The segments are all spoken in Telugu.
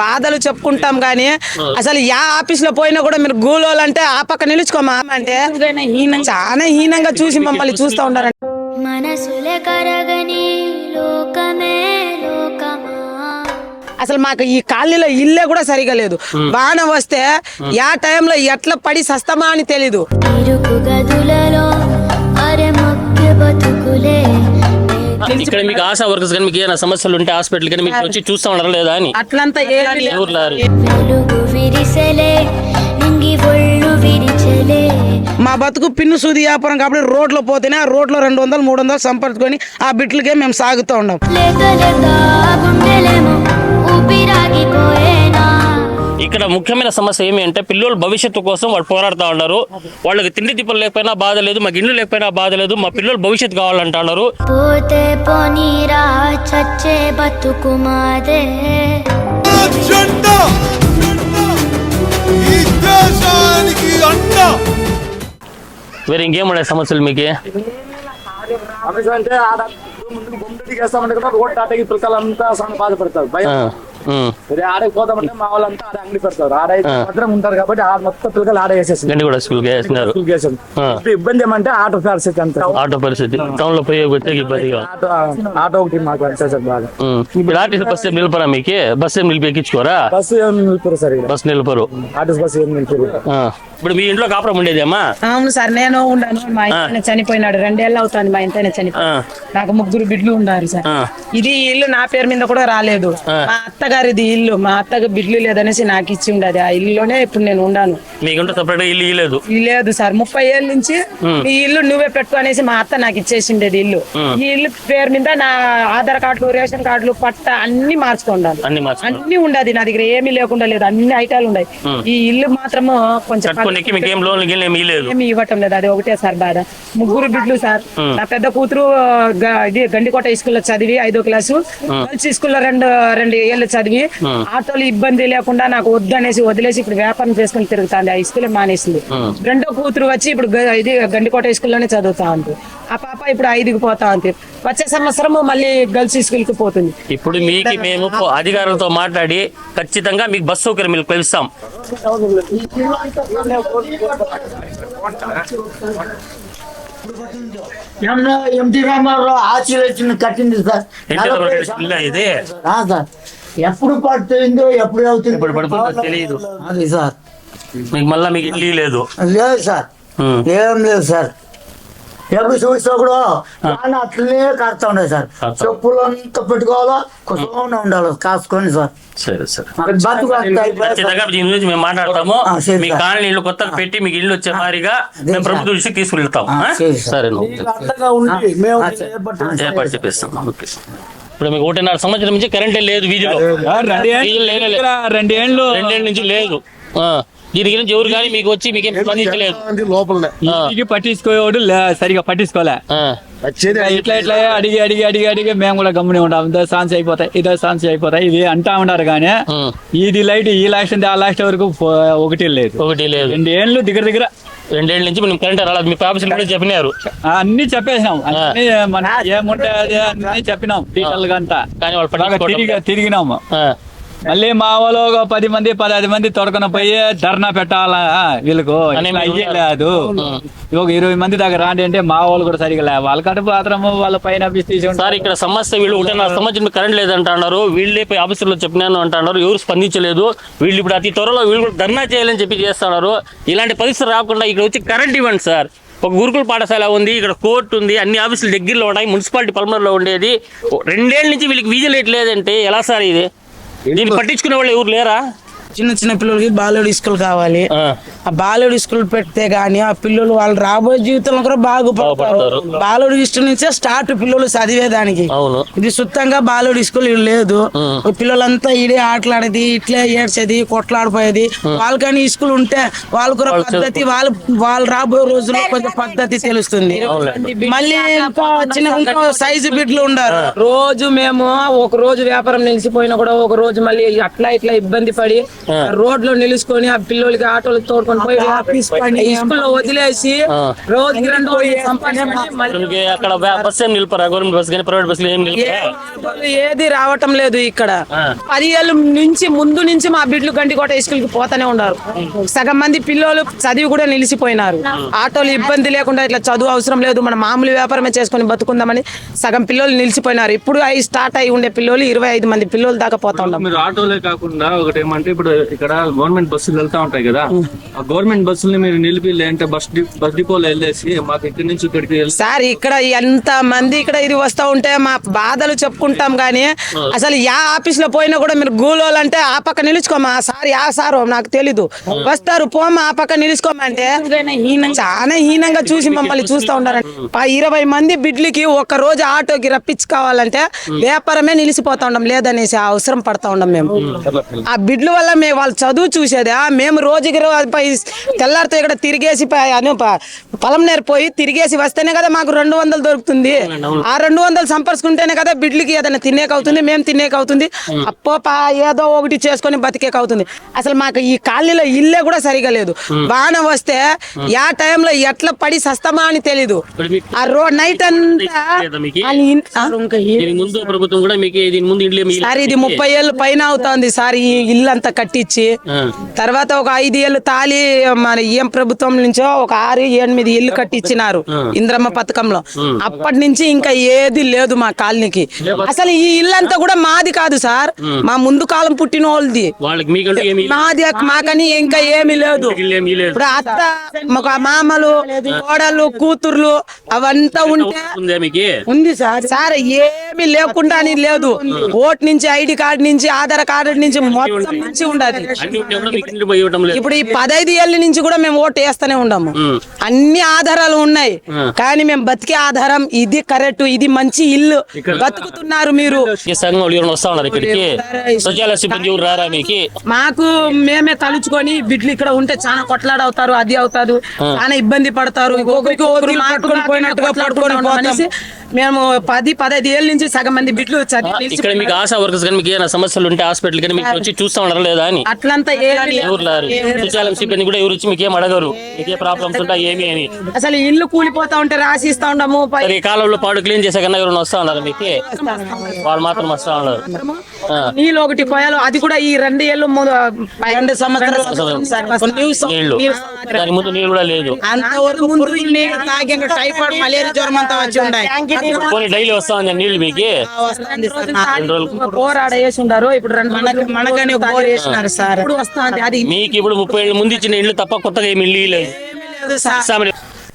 బాధలు చెప్పుకుంటాం గానీ అసలు యా ఆఫీస్లో పోయినా కూడా మీరు గూలోలు అంటే ఆ పక్క నిలుచుకోమా అంటే చాలా హీనంగా చూసి మమ్మల్ని చూస్తూ ఉన్నారు మనసులే కరగని లోకమే లోకమా? అసలు మాకు ఈ కాలనీలో ఇల్లే కూడా సరిగా లేదు. వాన వస్తే యా టైంలో ఎట్లా పడి సస్తమా అని తెలీదు. ఇక్కడ మీకు ఆశా వర్కర్స్ కానీ మీకు ఏమైనా సమస్యలు ఉంటే హాస్పిటల్ కానీ మీకు వచ్చి చూస్తా ఉన్నారా లేదా అని? అట్లంతా మా బతుకు పిన్ను సూది వ్యాపారం కాబట్టి రోడ్లో పోతేనే ఆ రోడ్లో రెండు వందలు మూడు వందలు సంపర్చుకొని ఆ బిట్లకే మేము సాగుతూ ఉన్నాం. ఇక్కడ ముఖ్యమైన సమస్య ఏమి అంటే పిల్లల భవిష్యత్తు కోసం వాళ్ళు పోరాడుతూ ఉన్నారు. వాళ్ళకి తిండి తిప్పలు లేకపోయినా బాధ లేదు మాకు ఇల్లు లేకపోయినా బాధ లేదు మా పిల్లల భవిష్యత్తు కావాలంటున్నారు పోతే పోనీరా చచ్చే బతుకు మాదే. జెండ ఈ దేశానికి అండ! వేరే ఇంకేమున్నాయి సమస్యలు మీకు? అంటే ముందు గుండు దిగేస్తామంటే కూడా రోడ్ పిల్లలంతా చాలా బాధపడతారు. ఆడకి పోతామంటే మా వాళ్ళంతా ఆడ అంగడి పెడతారు. ఆడైతే మాత్రం ఉంటారు కాబట్టి ఆడ మొత్తం పిల్లలు ఆడ వేసేసింది. గండి కూడా స్కూల్ ఆ. ఇప్పుడు ఇబ్బంది ఏమంటే ఆటో పరిస్థితి అంత. ఆటో పరిస్థితి. టౌన్లో పోయి వచ్చే ఇబ్బందిగా ఆటో ఆటో ఒకటి మాకు అంతే సార్ బాగా. ఇప్పుడు ఆర్టీసీ బస్ ఏం నిలపరా మీకు? బస్ ఏం నిలిపి ఎక్కించుకోరా? బస్సు ఏం నిలిపారు సార్ బస్ నిలపరు. ఆర్టీసీ బస్సు ఏం నిలిపారు. ఇప్పుడు మీ ఇంట్లో కాపురం ఉండేదేమా అవును సార్ నేను ఉండను. మా చనిపోయినాడు. రెండేళ్ళు అవుతుంది మా ఇంతనే చనిపోయి. నాకు ముగ్గురు బిడ్డలు ఉన్నారు సార్. ఇది ఇల్లు నా పేరు మీద కూడా రాలేదు. మా అత్తగారిది ఇల్లు మా అత్తగా బిడ్డలు లేదనేసి నాకు ఇచ్చి ఉండదు. ఆ ఇల్లులోనే ఇప్పుడు నేను ఉండాను. మీకుంటే సపరేట్ ఇల్లు ఇవ్వలేదు ఇది లేదు సార్ ముప్పై ఏళ్ళ నుంచి ఈ ఇల్లు నువ్వే పెట్టు అనేసి మా అత్త నాకు ఇచ్చేసిండేది ఇల్లు. ఈ ఇల్లు పేరు మీద నా ఆధార్ కార్డులు రేషన్ కార్డులు పట్ట అన్ని మార్చుకున్నాను అన్ని మార్చుకున్నారు. అన్ని ఉండదు నా దగ్గర ఏమీ లేకుండా లేదు. అన్ని ఐటాలు ఉన్నాయి. ఈ ఇల్లు మాత్రము కొంచెం కట్టుకోనికి మీకు ఏం లోన్ గిన్ ఏమి ఇవ్వలేదు ఏమి ఇవ్వటం లేదు. అది ఒకటే సార్ బాధ. ముగ్గురు బిడ్లు సార్. నా పెద్ద కూతురు గ- ఇది గండికోట స్కూల్లో చదివి ఐదో క్లాసు. గర్ల్స్ స్కూల్లో రెండు రెండు ఏళ్ళు చదివి ఆటోలు ఇబ్బంది లేకుండా నాకు వద్దనేసి వదిలేసి ఇప్పుడు వ్యాపారం చేసుకుని తిరుగుతాంది. ఆ స్కూల్ మానేసింది. రెండో కూతురు వచ్చి ఇప్పుడు ఇది గండికోట స్కూల్లోనే చదువుతా ఉంది. ఆ పాప ఇప్పుడు ఐదుకి పోతా ఉంది. వచ్చే సంవత్సరం మళ్ళీ గర్ల్స్ స్కూల్కి పోతుంది. ఇప్పుడు మీకు మేము అధికారులతో మాట్లాడి ఖచ్చితంగా మీకు బస్ సౌకర్యం మీకు కలుస్తాం ఏమన్నా ఎంటీ రామారావు ఆశీర్వచన కట్టింది సార్. ఇది? సార్. ఎప్పుడు పడుతుందో ఎప్పుడు అవుతుందో ఇప్పుడు పడుతుందో తెలియదు. అది సార్. మీకు మళ్ళీ మీకు ఇల్లు లేదు లేదు సార్. ఏం లేదు సార్. ఎప్పుడు చూసినా కూడా వాన అట్లనే కాస్తా ఉండదు సార్. చెప్పులు అంతా పెట్టుకోవాలా? కుసోనే ఉండాలి కాసుకొని సార్. సరే సరే. మేము మాట్లాడతాము. మీ సార్. కాలనీ ఇల్లు కొత్తగా పెట్టి మీకు ఇల్లు వచ్చే మాదిరిగా మేము ప్రభుత్వం దృష్టికి ఆ? సరే ఏర్పాటు చేపిస్తాం ఇప్పుడు మీకు ఒకటిన్నర సంవత్సరం నుంచి కరెంటే లేదు వీధిలో. రెండేళ్ళు రెండేళ్ళ నుంచి లేదు. దీని గురించి ఎవరు కానీ మీకు వచ్చి మీకేం స్పందించలేదు లోపలనే? ఆ. ఇంటికి పట్టించుకోవాడు లే- సరిగా పట్టించుకోలే. ఇట్లా ఇట్లా అడిగి అడిగి అడిగి అడిగి మేము కూడా గమ్మునే ఉంటాం. ఇదో సాన్స్ అయిపోతాయి ఇదో సాన్స్ అయిపోతాయి ఇది అంటా ఉన్నారు కానీ. ఇది లైట్ ఈ లాస్ట్ ఆ లాస్ట్ వరకు ఒకటి లేదు. ఒకటి లేదు. రెండు ఏళ్ళు దగ్గర దగ్గర రెండేళ్ళ నుంచి మనం కరెంట్ రాలేదు. మీ ఆఫీసులు కూడా చెప్పినారు. అన్ని చెప్పేసినాం. అన్ని మన ఏముంటే అదే అన్ని చెప్పినాం. డీటెయిల్గా అంతా. కానీ వాళ్ళు తిరిగినాము. మళ్ళీ మా వాళ్ళు ఒక పది మంది పదహైదు మంది తొడకన పోయి ధర్నా పెట్టాలా? వీళ్ళకు లేదు. ఒక ఇరవై మంది దగ్గర రాండి అంటే మా వాళ్ళు కూడా సరిగా లే వాళ్ళ కడుపు మాత్రము వాళ్ళ పైన సార్ ఇక్కడ సమస్య వీళ్ళు ఒకటిన్నర సంవత్సరం కరెంట్ లేదంటున్నారు. వీళ్ళే పోయి ఆఫీసులో చెప్పినాను అంటున్నారు. ఎవరు స్పందించలేదు. వీళ్ళు ఇప్పుడు అతి త్వరలో వీళ్ళు కూడా ధర్నా చేయాలని చెప్పి చేస్తున్నారు. ఇలాంటి పరిస్థితి రాకుండా ఇక్కడ వచ్చి కరెంట్ ఇవ్వండి సార్. ఒక గురుకుల పాఠశాల ఉంది ఇక్కడ కోర్టు ఉంది అన్ని ఆఫీసులు దగ్గరలో ఉన్నాయి మున్సిపాలిటీ పల్మర్లో ఉండేది. ఓ రెండేళ్ళ నుంచి వీళ్ళకి వీజీ లేదంటే ఎలా సార్ ఇది? దీన్ని పట్టించుకునే వాళ్ళు ఎవరు లేరా? చిన్న చిన్న పిల్లలకి బాలుడి స్కూల్ కావాలి. ఆ. బాలుడి స్కూల్ పెడితే గానీ ఆ పిల్లలు వాళ్ళు రాబోయే జీవితంలో కూడా బాగుపడతారు. బాలుడి స్కూల్ నుంచే స్టార్ట్ పిల్లలు చదివేదానికి. ఇది సుత్తంగా బాలుడి స్కూల్ లేదు. పిల్లలంతా ఈడే ఆటలాడేది ఇట్లే ఏడ్చేది కొట్లాడిపోయేది. వాళ్ళకని స్కూల్ ఉంటే వాళ్ళు కూడా పద్ధతి వాళ్ళు వాళ్ళు రాబోయే రోజుల్లో కొంచెం పద్ధతి తెలుస్తుంది. మళ్ళీ ఇంకా చిన్న సైజు బిడ్లు ఉండారు. రోజు మేము ఒక రోజు వ్యాపారం నిలిచిపోయినా కూడా ఒక రోజు మళ్ళీ అట్లా ఇట్లా ఇబ్బంది పడి రోడ్లో నిలుచుకొని ఆ పిల్లలకి ఆటోలు తోడుకొని పోయి స్కూల్లో వదిలేసి రోజుకి రెండు అక్కడ బ- బస్సు ఏం నిలిపారా? గవర్నమెంట్ బస్సు కానీ ప్రైవేట్ బస్సులు ఏం ఏది రావటం లేదు ఇక్కడ. పది ఏళ్ళ నుంచి ముందు నుంచి మా బిడ్లు గండికోట స్కూల్కి పోతానే ఉన్నారు. సగం మంది పిల్లలు చదివి కూడా నిలిచిపోయినారు. ఆటోలు ఇబ్బంది లేకుండా ఇట్లా చదువు అవసరం లేదు. మన మామూలు వ్యాపారమే చేసుకొని బతుకుందామని సగం పిల్లలు నిలిచిపోయినారు. ఇప్పుడు అవి స్టార్ట్ అయి ఉండే పిల్లలు ఇరవై ఐదు మంది పిల్లలు దాకా పోతా ఉన్నాం. మీరు ఆటోలే కాకుండా ఒకటి ఏమంటే ఇప్పుడు ఇక్కడ గవర్నమెంట్ బస్సులు వెళ్తా ఉంటాయి కదా. ఆ. గవర్నమెంట్ బస్సుల్ని మీరు నిలిపి లేదంటే బస్ బస్ డిపోలో వెళ్ళేసి మాకు ఇక్కడి నుంచి ఇక్కడికి సార్ ఇక్కడ ఎంత మంది ఇక్కడ ఇది వస్తా ఉంటే మా బాధలు చెప్పుకుంటాం గానీ అసలు యా ఆఫీస్లో పోయినా కూడా మీరు గూలోలంటే ఆ పక్క నిలుచుకోమా? సార్ యా సార్ నాకు తెలీదు. వస్తారు పోమా ఆ పక్క నిలుచుకోమంటే చాలా హీనంగా చూసి మమ్మల్ని చూస్తా ఉన్నారు ఇరవై మంది బిడ్లకి ఒక రోజు ఆటోకి రప్పించుకోవాలంటే వ్యాపారమే నిలిచిపోతా ఉన్నాం లేదనేసి అవసరం పడతా ఉన్నాం మేము. ఆ బిడ్ల వల్ల మేము వాళ్ళ చదువు చూసేదా మేము రోజుకి తెల్లారితో ఇక్కడ తిరిగేసి అను పొలం నేరిపోయి తిరిగేసి వస్తేనే కదా మాకు రెండు వందలు దొరుకుతుంది. ఆ రెండు వందలు సంపర్చుకుంటేనే కదా బిడ్లకి ఏదైనా తినేక అవుతుంది మేము తినేక అవుతుంది అప్పో పా ఏదో ఒకటి చేసుకొని బతికేక అవుతుంది అసలు మాకు ఈ కాలనీలో ఇల్లే కూడా సరిగా లేదు. వాన వస్తే యా టైంలో ఎట్లా పడి సస్తమా అని తెలీదు. ఆ రోడ్ నైట్ అంతా ఆ? ముందు ప్రభుత్వం కూడా మీకు ముందు సార్ ఇది ముప్పై ఏళ్ళు పైన అవుతోంది సార్ ఈ ఇల్లు అంతా కట్టించి. తర్వాత ఒక ఐదు ఏళ్ళు తాలి మన ఏం ప్రభుత్వం నుంచో ఒక ఆరు ఎనిమిది ఇల్లు కట్టించినారు ఇంద్రమ్మ పథకంలో. అప్పటి నుంచి ఇంకా ఏది లేదు మా కాలనీకి. అసలు ఈ ఇల్లు అంతా కూడా మాది కాదు సార్. మా ముందు కాలం పుట్టిన వాళ్ళది. మాది మాకని ఇంకా ఏమీ లేదు. ఇప్పుడు అత్త మాకు మామలు కోడలు కూతుర్లు అవంతా ఉంటే ఉందా సార్. సార్ ఏమి లేకుండా లేదు. ఓట్ నుంచి ఐడి కార్డు నుంచి ఆధార్ కార్డు నుంచి మొత్తం నుంచి ఇప్పుడు ఈ పదైదు ఏళ్ళ నుంచి కూడా మేము ఓటు వేస్తూనే ఉన్నాము. ఉమ్. అన్ని ఆధారాలు ఉన్నాయి. కానీ మేము బతికే ఆధారం ఇది కరెక్ట్ ఇది మంచి ఇల్లు. బతుకుతున్నారు మీరు. మీకు? మాకు మేమే తలుచుకొని బిడ్లు ఇక్కడ ఉంటే చాలా కొట్లాడవుతారు అది అవుతారు చాలా ఇబ్బంది పడతారు. ఒకరికి ఒకరు పోయినట్టుగా మేము పది పదహైదు ఏళ్ళ నుంచి సగం మంది బిడ్లు ఇక్కడ మీకు ఆశా వర్కర్స్ కానీ మీకు ఏమైనా సమస్యలు ఉంటే హాస్పిటల్ కానీ మీకు వచ్చి చూస్తా ఉన్నారా లేదా అని? అట్లంతా సచివాలయం సిబ్బంది కూడా ఎవరు వచ్చి మీకు ఏం అడగరు? మీకు ఏ ప్రాబ్లమ్స్ ఉంటాయి? ఏమి అని. అసలు ఇల్లు కూలిపోతా ఉంటే రాసిస్తా ఉండము ఈ కాలంలో పాడు క్లీన్ చేసే కన్నా ఎవరైనా వస్తా ఉన్నారు మీకు? వాళ్ళు మాత్రం వస్తా ఉన్నారు. నీళ్ళు ఒకటి పోయాలి అది కూడా ఈ రెండు ఏళ్ళు రెండు సంవత్సరాలు దాని ముందు నీళ్ళు కూడా లేదు. అంతవరకు ముందు నీళ్ళు తాగి ఇంకా టైఫాయిడ్ మలేరియా జ్వరం అంతా వచ్చి ఉన్నాయి పోనీ డైలీ వస్తా ఉంది నీళ్ళు మీకు? రెండు రోజులు పోరాడ వేసి ఉండారు ఇప్పుడు రెండు మనకని బోర్ వేసినారు సార్. ఇప్పుడు అది మీకు ఇప్పుడు ముప్పై ఏళ్ళ ముందు ఇచ్చిన ఇల్లు తప్ప కొత్తగా ఏమి ఇల్లు లేదు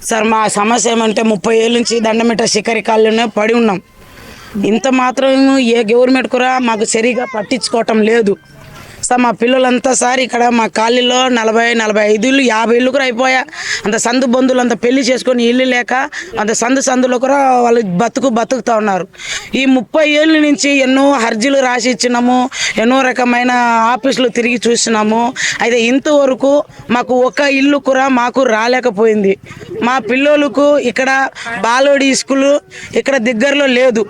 సార్. మా సమస్య ఏమంటే ముప్పై ఏళ్ళ నుంచి దండమిట్ట శిఖరికాల్లోనే పడి ఉన్నాం. ఇంత మాత్రం ఏ గవర్నమెంట్ కూడా మాకు సరిగా పట్టించుకోవటం లేదు. సార్ మా పిల్లలంతా సార్ ఇక్కడ మా కాలనీలో నలభై నలభై ఐదు ఇల్లు యాభై ఇల్లు కూడా అయిపోయా. అంత సందు బంధువులు అంత పెళ్ళి చేసుకొని ఇల్లు లేక అంత సందు సందులో కూడా వాళ్ళు బతుకు బతుకుతూ ఉన్నారు. ఈ ముప్పై ఏళ్ళ నుంచి ఎన్నో అర్జీలు రాసి ఇచ్చినాము ఎన్నో రకమైన ఆఫీసులు తిరిగి చూసినాము. అయితే ఇంతవరకు మాకు ఒక ఇల్లు కూడా మాకు రాలేకపోయింది. మా పిల్లోలకు ఇక్కడ బాలోడి స్కూల్ ఇక్కడ దగ్గరలో లేదు.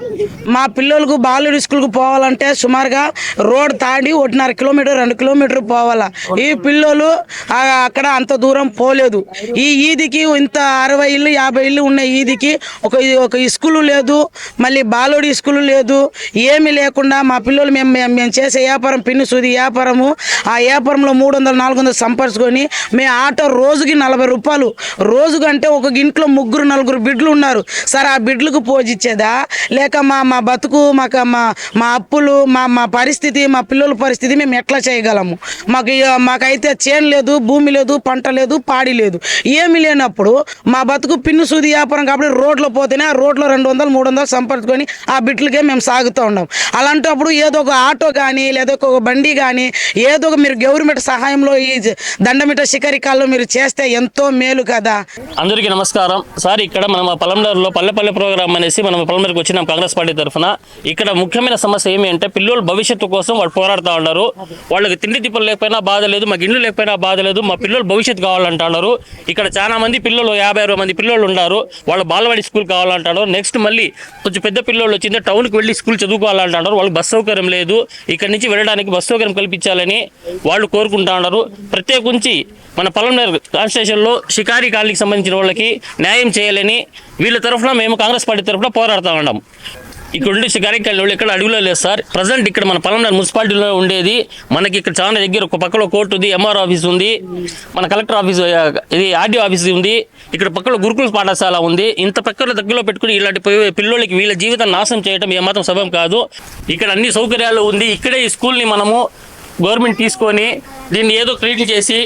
మా పిల్లోలకు బాలోడి స్కూల్కి పోవాలంటే సుమారుగా రోడ్ తాడి ఒకటిన్నర కిలోమీటర్ రెండు కిలోమీటర్ పోవాలా. ఈ పిల్లోలు అక్కడ అంత దూరం పోలేదు. ఈ ఈదికి ఇంత అరవై ఇల్లు యాభై ఇల్లు ఉన్న ఈదికి ఒక ఒక స్కూలు లేదు. మళ్ళీ బాలోడి రిస్కులు లేదు. ఏమీ లేకుండా మా పిల్లలు మేము మేము చేసే వ్యాపారం పిన్ని సూది వ్యాపారము. ఆ వ్యాపారంలో మూడు వందలు నాలుగు వందలు సంపర్చుకొని మేము ఆటో రోజుకి నలభై రూపాయలు. రోజుకంటే ఒక ఇంట్లో ముగ్గురు నలుగురు బిడ్లు ఉన్నారు. సార్ ఆ బిడ్లకు పోజిచ్చేదా లేక మా మా బతుకు మాకు మా మా అప్పులు మా మా పరిస్థితి మా పిల్లల పరిస్థితి మేము ఎట్లా చేయగలము? మాకు మాకైతే చేను లేదు భూమి లేదు పంట లేదు పాడి లేదు. ఏమి లేనప్పుడు మా బతుకు పిన్ను సూది వ్యాపారం కాబట్టి రోడ్లో పోతేనే ఆ రోడ్లో రెండు వందలు మూడు వందలు సంపర్చుకొని ఆ బిడ్లకే మేము సాగుతూ ఉన్నాం. అలాంటప్పుడు ఏదో ఒక ఆటో కానీ లేదా ఒక బండి కానీ ఏదో ఒక మీరు గవర్నమెంట్ సహాయంలో ఈ దండమిట శిఖరికాల్లో మీరు చేస్తే ఎంతో మేలు కదా. అందరికీ నమస్కారం. సార్ ఇక్కడ మనం పలంనర్లో పల్లెపల్లె ప్రోగ్రామ్ అనేసి మనం పలంనర్కి వచ్చినాం కాంగ్రెస్ పార్టీ తరఫున. ఇక్కడ ముఖ్యమైన సమస్య ఏమి అంటే పిల్లల భవిష్యత్తు కోసం వాళ్ళు పోరాడుతూ ఉన్నారు. వాళ్ళకి తిండి తిప్పలు లేకపోయినా బాధ లేదు మాకు ఇల్లు లేకపోయినా బాధ లేదు మా పిల్లలు భవిష్యత్తు కావాలంటున్నారు ఇక్కడ చాలా మంది పిల్లలు యాభై అరవై మంది పిల్లలు ఉన్నారు. వాళ్ళ బాలవాడి స్కూల్ కావాలంటున్నారు నెక్స్ట్ మళ్ళీ కొంచెం పెద్ద పిల్లలు కింద టౌన్కి వెళ్ళి స్కూల్ చదువుకోవాలంటున్నారు. వాళ్ళకి బస్ సౌకర్యం లేదు. ఇక్కడ నుంచి వెళ్ళడానికి బస్ సౌకర్యం కల్పించాలని వాళ్ళు కోరుకుంటా ఉన్నారు ప్రత్యేకించి మన పలంనేరు కాన్స్టిట్యూషన్లో షికారి కాలనీకి సంబంధించిన వాళ్ళకి న్యాయం చేయాలని వీళ్ళ తరఫున మేము కాంగ్రెస్ పార్టీ తరఫున పోరాడుతూ ఉన్నాం. ఇక్కడ ఉండే షికారి వాళ్ళు ఇక్కడ అడుగులో లేదు సార్. ప్రజెంట్ ఇక్కడ మన పలంనేరు మున్సిపాలిటీలో ఉండేది. మనకి ఇక్కడ చాలా దగ్గర ఒక పక్కలో కోర్టు ఉంది ఎంఆర్ ఆఫీస్ ఉంది. మన కలెక్టర్ ఆఫీస్ ఇది ఆర్డీఓ ఆఫీస్ ఉంది. ఇక్కడ పక్కన గురుకుల పాఠశాల ఉంది. ఇంత పక్కన దగ్గరలో పెట్టుకుని ఇలాంటి పిల్లలకి వీళ్ళ జీవితం నాశనం చేయడం ఏమాత్రం సభం కాదు. ఇక్కడ అన్ని సౌకర్యాలు ఉంది. ఇక్కడే ఈ స్కూల్ని మనము గవర్నమెంట్ తీసుకొని దీన్ని ఏదో క్రియేట్ చేసి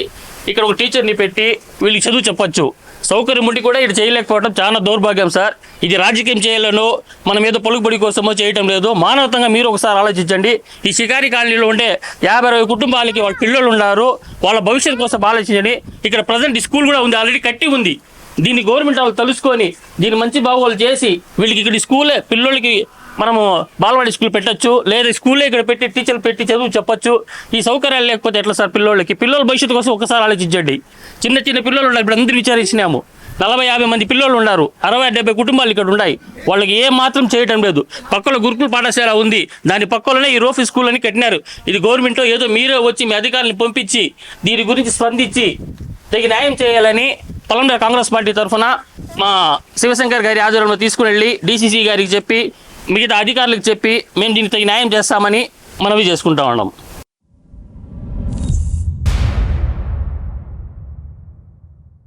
ఇక్కడ ఒక టీచర్ని పెట్టి వీళ్ళకి చదువు చెప్పొచ్చు. సౌకర్యం ఉండి కూడా ఇది చేయలేకపోవడం చాలా దౌర్భాగ్యం సార్. ఇది రాజకీయం చేయాలనో మనం ఏదో పలుకుబడి కోసమో చేయటం లేదు. మానవతంగా మీరు ఒకసారి ఆలోచించండి. ఈ షికారి కాలనీలో ఉండే యాభై అరవై కుటుంబాలకి వాళ్ళ పిల్లలు ఉన్నారు. వాళ్ళ భవిష్యత్తు కోసం ఆలోచించండి. ఇక్కడ ప్రజెంట్ స్కూల్ కూడా ఉంది. ఆల్రెడీ కట్టి ఉంది. దీన్ని గవర్నమెంట్ వాళ్ళు తెలుసుకొని దీన్ని మంచి బాగోలు చేసి వీళ్ళకి ఇక్కడ స్కూలే పిల్లలకి మనము బాలవాడి స్కూల్ పెట్టొచ్చు లేదా స్కూలే ఇక్కడ పెట్టి టీచర్లు పెట్టి చదువు చెప్పొచ్చు. ఈ సౌకర్యాలు లేకపోతే ఎట్లా సార్ పిల్లోళ్ళకి? పిల్లల భవిష్యత్తు కోసం ఒకసారి ఆలోచించండి. చిన్న చిన్న పిల్లలు ఉన్నారు ఇప్పుడు అందరూ విచారించినాము. నలభై యాభై మంది పిల్లలు ఉన్నారు. అరవై డెబ్బై కుటుంబాలు ఇక్కడ ఉన్నాయి. వాళ్ళకి ఏ మాత్రం చేయటం లేదు. పక్కలో గురుకుల పాఠశాల ఉంది. దాని పక్కలోనే ఈ రోఫీ స్కూల్ అని కట్టినారు. ఇది గవర్నమెంట్లో ఏదో మీరే వచ్చి మీ అధికారులను పంపించి దీని గురించి స్పందించి తగిన న్యాయం చేయాలని పొలంలో కాంగ్రెస్ పార్టీ తరఫున మా శివశంకర్ గారి ఆధ్వర్యంలో తీసుకుని వెళ్ళి డీసీసీ గారికి చెప్పి మిగతా అధికారులకు చెప్పి మేము దీనికి తగిన న్యాయం చేస్తామని మనవి చేసుకుంటా ఉన్నాం.